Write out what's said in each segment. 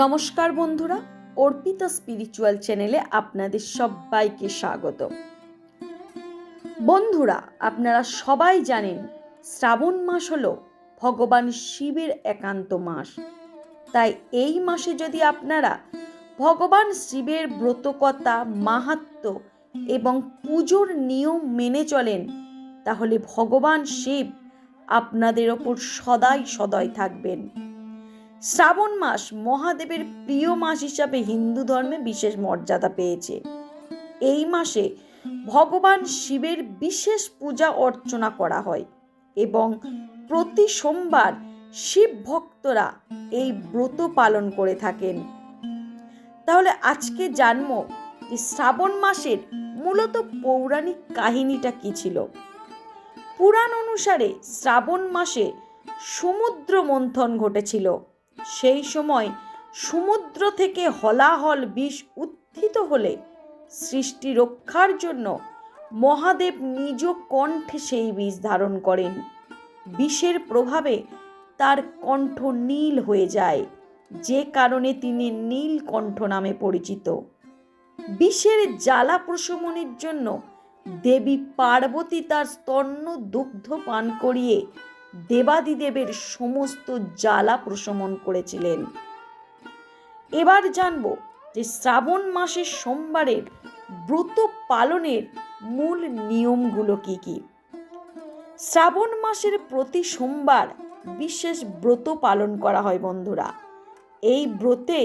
নমস্কার বন্ধুরা, অর্পিতা স্পিরিচুয়াল চ্যানেলে আপনাদের সবাইকে স্বাগত বন্ধুরা, আপনারা সবাই জানেন, শ্রাবণ মাস হলো ভগবান শিবের একান্ত মাস। তাই এই মাসে যদি আপনারা ভগবান শিবের ব্রতকতা মাহাত্ম এবং পুজোর নিয়ম মেনে চলেন, তাহলে ভগবান শিব আপনাদের ওপর সদাই সদয় থাকবেন। শ্রাবণ মাস মহাদেবের প্রিয় মাস হিসাবে হিন্দু ধর্মে বিশেষ মর্যাদা পেয়েছে। এই মাসে ভগবান শিবের বিশেষ পূজা অর্চনা করা হয় এবং প্রতি সোমবার শিব ভক্তরা এই ব্রত পালন করে থাকেন। তাহলে আজকে জানব যে শ্রাবণ মাসের মূলত পৌরাণিক কাহিনীটা কি ছিল? পুরাণ অনুসারে শ্রাবণ মাসে সমুদ্র মন্থন ঘটেছিল। সেই সময় সমুদ্র থেকে হলাহল বিষ উত্থিত হলে সৃষ্টি রক্ষার জন্য মহাদেব নিজ কণ্ঠে সেই বিষ ধারণ করেন। বিষের প্রভাবে তার কণ্ঠ নীল হয়ে যায়, যে কারণে তিনি নীলকণ্ঠ নামে পরিচিত। বিষের জ্বালা প্রশমনের জন্য দেবী পার্বতী তার স্তন্য দুগ্ধ পান করিয়ে দেবাদিদেবের সমস্ত জ্বালা প্রশমন করেছিলেন। এবার জানব যে শ্রাবণ মাসের সোমবারের ব্রত পালনের মূল নিয়মগুলো কি কি। শ্রাবণ মাসের প্রতি সোমবার বিশেষ ব্রত পালন করা হয় বন্ধুরা। এই ব্রতে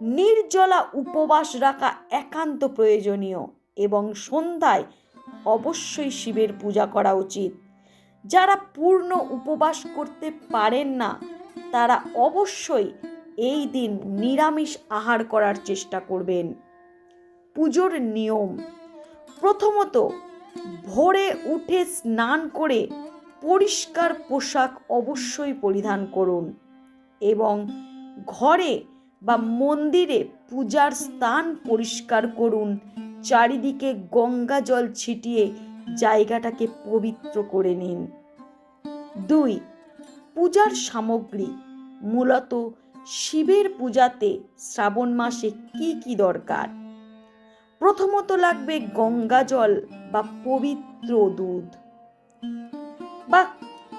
নির্জলা উপবাস রাখা একান্ত প্রয়োজনীয় এবং সন্ধ্যায় অবশ্যই শিবের পূজা করা উচিত। যারা পূর্ণ উপবাস করতে পারেন না, তারা অবশ্যই এই দিন নিরামিষ আহার করার চেষ্টা করবেন। পুজোর নিয়ম, প্রথমত ভোরে উঠে স্নান করে পরিষ্কার পোশাক অবশ্যই পরিধান করুন এবং ঘরে বা মন্দিরে পূজার স্থান পরিষ্কার করুন, চারিদিকে গঙ্গা জল ছিটিয়ে জায়গাটাকে পবিত্র করে নিন। দুই, পূজার সামগ্রী। মূলত শিবের পূজাতে শ্রাবণ মাসে কি কি দরকার? প্রথমত লাগবে গঙ্গা জল বা পবিত্র দুধ। বা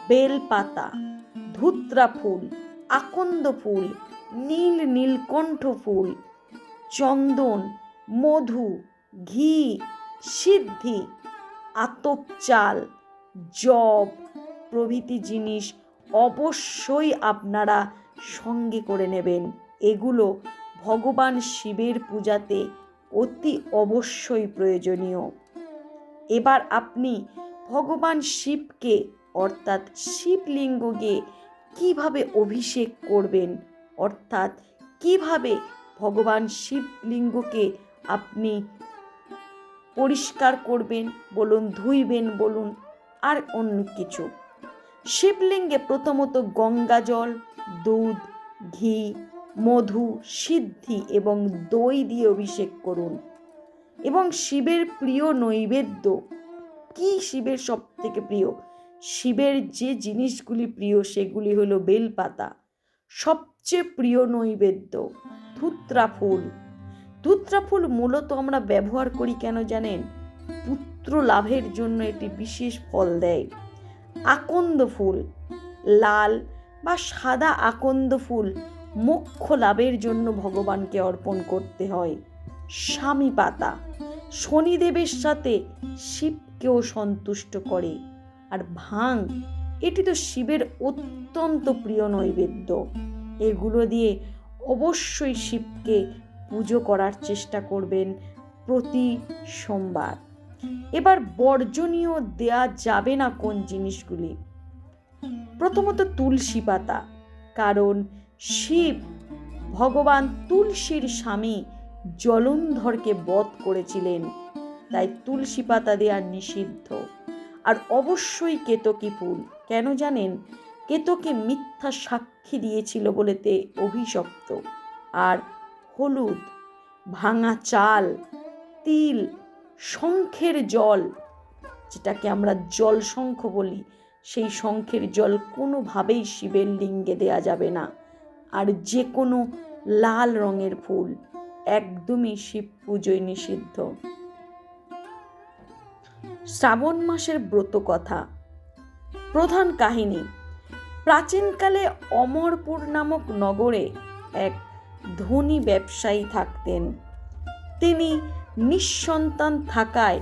বেলপাতা, ধুত্রা ফুল, আকন্দ ফুল, নীল নীলকণ্ঠ ফুল, চন্দন, মধু, ঘি, সিদ্ধি, আতপ চাল জব প্রভৃতি জিনিস অবশ্যই আপনারা সঙ্গে করে নেবেন। এগুলো ভগবান শিবের পূজাতে অতি অবশ্যই প্রয়োজনীয়। এবার আপনি ভগবান শিবকে, অর্থাৎ শিবলিঙ্গকে কীভাবে অভিষেক করবেন, অর্থাৎ কীভাবে ভগবান শিবলিঙ্গকে আপনি পরিষ্কার করবেন, বলুন, ধুইবেন, বলুন, আর অন্য কিছু। শিবলিঙ্গে প্রথমত গঙ্গা জল, দুধ, ঘি, মধু, সিদ্ধি এবং দই দিয়ে অভিষেক করুন। এবং শিবের প্রিয় নৈবেদ্য, কি শিবের সব থেকে প্রিয়? শিবের যে জিনিসগুলি প্রিয়, সেগুলি হলো বেলপাতা। সবচেয়ে প্রিয় নৈবেদ্য, ধুত্রা ফুল। ধুত্রা ফুল মূলত আমরা ব্যবহার করি কেন জানেন? পুত্র লাভের জন্য এটি বিশেষ ফল দেয়। আকন্দ ফুল। লাল বা সাদা আকন্দ ফুল মোক্ষ লাভের জন্য ভগবানকে অর্পণ করতে হয়। স্বামী পাতা শনিদেবের সাথে শিবকেও সন্তুষ্ট করে। আর ভাং, এটি তো শিবের অত্যন্ত প্রিয় নৈবেদ্য। এগুলো দিয়ে অবশ্যই শিবকে পুজো করার চেষ্টা করবেন প্রতি সোমবার। এবার বর্জনীয় দেয়া যাবে না কোন জিনিসগুলি। প্রথমত তুলসী পাতা, কারণ শিব ভগবান তুলসীর স্বামী জলন্ধরকে বধ করেছিলেন, তাই তুলসী পাতা দেওয়া নিষিদ্ধ। আর অবশ্যই কেতকী ফুল, কেন জানেন? কেতকে মিথ্যা সাক্ষী দিয়েছিল বলেতে অভিশপ্ত। আর হলুদ, ভাঙা চাল, তিল শঙ্খের জল, যেটাকে আমরা জল শঙ্খ বলি, সেই শঙ্খের জল কোনোভাবেই শিবের লিঙ্গে দেয়া যাবে না। আর যে কোনো লাল রঙের ফুল একদমই শিব পুজোয় নিষিদ্ধ। শ্রাবণ মাসের ব্রত কথা। প্রধান কাহিনী, প্রাচীনকালে অমরপুর নামক নগরে এক ধনী ব্যবসায়ী থাকতেন। তিনি নিঃসন্তান থাকায়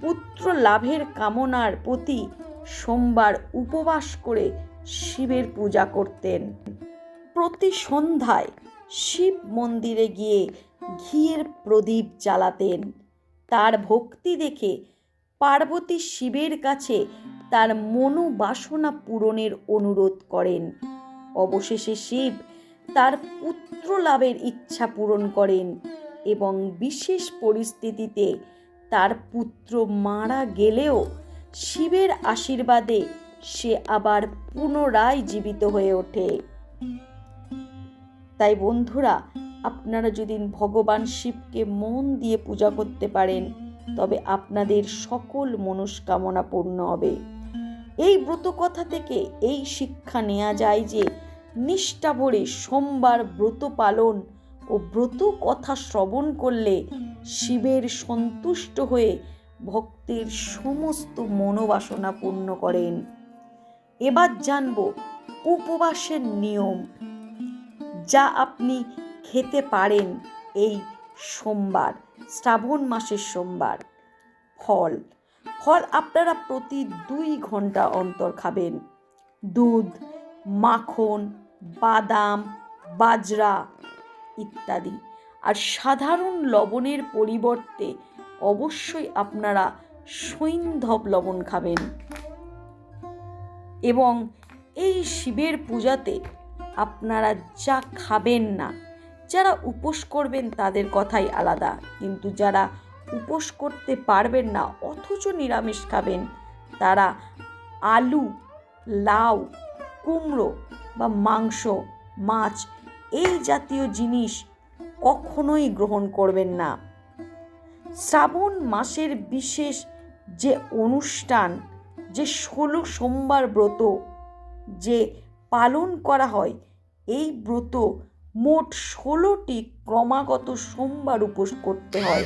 পুত্র লাভের কামনার প্রতি সোমবার উপবাস করে শিবের পূজা করতেন। প্রতি সন্ধ্যায় শিব মন্দিরে গিয়ে ঘিয়ের প্রদীপ জ্বালাতেন। তার ভক্তি দেখে পার্বতী শিবের কাছে তার মনোবাসনা পূরণের অনুরোধ করেন। অবশেষে শিব তার পুত্র লাভের ইচ্ছা পূরণ করেন। এবং বিশেষ পরিস্থিতিতে তার পুত্র মারা গেলেও শিবের আশীর্বাদে সে আবার পুনরায় জীবিত হয়ে ওঠে। তাই বন্ধুরা, আপনারা যদি ভগবান শিবকে মন দিয়ে পূজা করতে পারেন, তবে আপনাদের সকল মনস্কামনা পূর্ণ হবে। এই ব্রত কথা থেকে এই শিক্ষা নেওয়া যায় যে নিষ্ঠা ভরে সোমবার ব্রত পালন ও ব্রত কথা শ্রবণ করলে শিবের সন্তুষ্ট হয়ে ভক্তের সমস্ত মনোবাসনা পূর্ণ করেন। এবার জানব উপবাসের নিয়ম। যা আপনি খেতে পারেন এই সোমবার, শ্রাবণ মাসের সোমবার। ফল। ফল আপনারা প্রতি দুই ঘণ্টা অন্তর খাবেন। দুধ, মাখন, বাদাম, বাজরা ইত্যাদি। আর সাধারণ লবণের পরিবর্তে অবশ্যই আপনারা সৈন্ধব লবণ খাবেন। এবং এই শিবের পূজাতে আপনারা যা খাবেন না, যারা উপোস করবেন তাদের কথাই আলাদা। কিন্তু যারা উপোস করতে পারবেন না, অথচ নিরামিষ খাবেন, তারা আলু, লাউ, কুমড়ো বা মাংস, মাছ এই জাতীয় জিনিস কখনোই গ্রহণ করবেন না। শ্রাবণ মাসের বিশেষ যে অনুষ্ঠান, যে ষোলো সোমবার ব্রত যে পালন করা হয়, এই ব্রত মোট ষোলোটি ক্রমাগত সোমবার উপোস করতে হয়।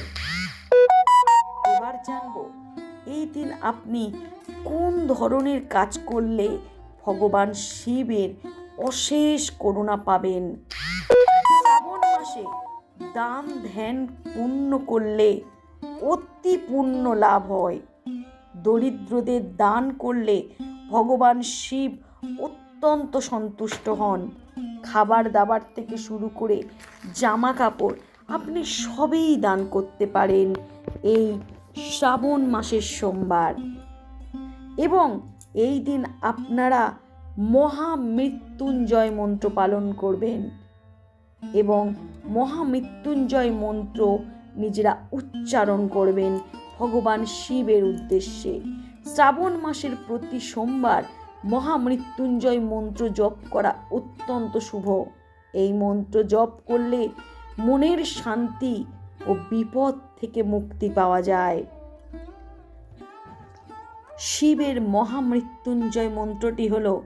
এবার জানব, এই দিন আপনি কোন ধরনের কাজ করলে ভগবান শিবের অশেষ করুণা পাবেন। শ্রাবণ মাসে দান ধ্যান পূর্ণ করলে অতি পূর্ণ লাভ হয়। দরিদ্রদের দান করলে ভগবান শিব অত্যন্ত সন্তুষ্ট হন। খাবার দাবার থেকে শুরু করে জামা কাপড় আপনি সবেই দান করতে পারেন এই শ্রাবণ মাসের সোমবার। এবং এই দিন আপনারা মহামৃত্যুঞ্জয় মন্ত্র পালন করবেন এবং মহামৃত্যুঞ্জয় মন্ত্র নিজেরা উচ্চারণ করবেন ভগবান শিবের উদ্দেশ্যে। শ্রাবণ মাসের প্রতি সোমবার মহামৃত্যুঞ্জয় মন্ত্র জপ করা অত্যন্ত শুভ। এই মন্ত্র জপ করলে মনের শান্তি ও বিপদ থেকে মুক্তি পাওয়া যায়। শিবের মহামৃত্যুঞ্জয় মন্ত্রটি হল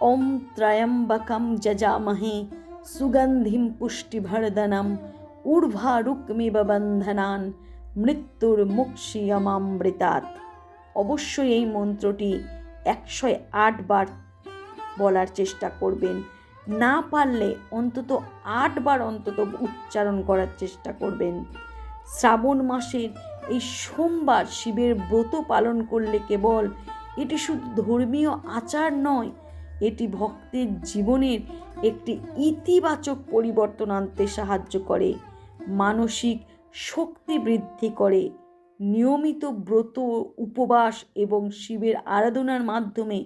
ওম ত্রয়ম্বকম যজামহে সুগন্ধিম পুষ্টিভর্ধনম ঊর্ধ্বারুক্মিব বন্ধনান মৃত্যুর অবশ্যই এই মন্ত্রটি একশো বার বলার চেষ্টা করবেন। না পারলে অন্তত আটবার অন্তত উচ্চারণ করার চেষ্টা করবেন। শ্রাবণ মাসের এই সোমবার শিবের ব্রত পালন করলে কেবল এটি শুধু ধর্মীয় আচার নয় এটি ভক্তের জীবনের একটি ইতিবাচক পরিবর্তন আনতে সাহায্য করে, মানসিক শক্তি বৃদ্ধি করে। নিয়মিত ব্রত, উপবাস এবং শিবের আরাধনার মাধ্যমে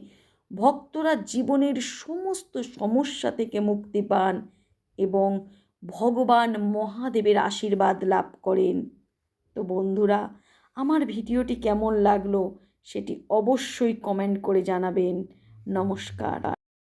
ভক্তরা জীবনের সমস্ত সমস্যা থেকে মুক্তি পান এবং ভগবান মহাদেবের আশীর্বাদ লাভ করেন। তো বন্ধুরা, আমার ভিডিওটি কেমন লাগল সেটি অবশ্যই কমেন্ট করে জানাবেন। নমস্কার।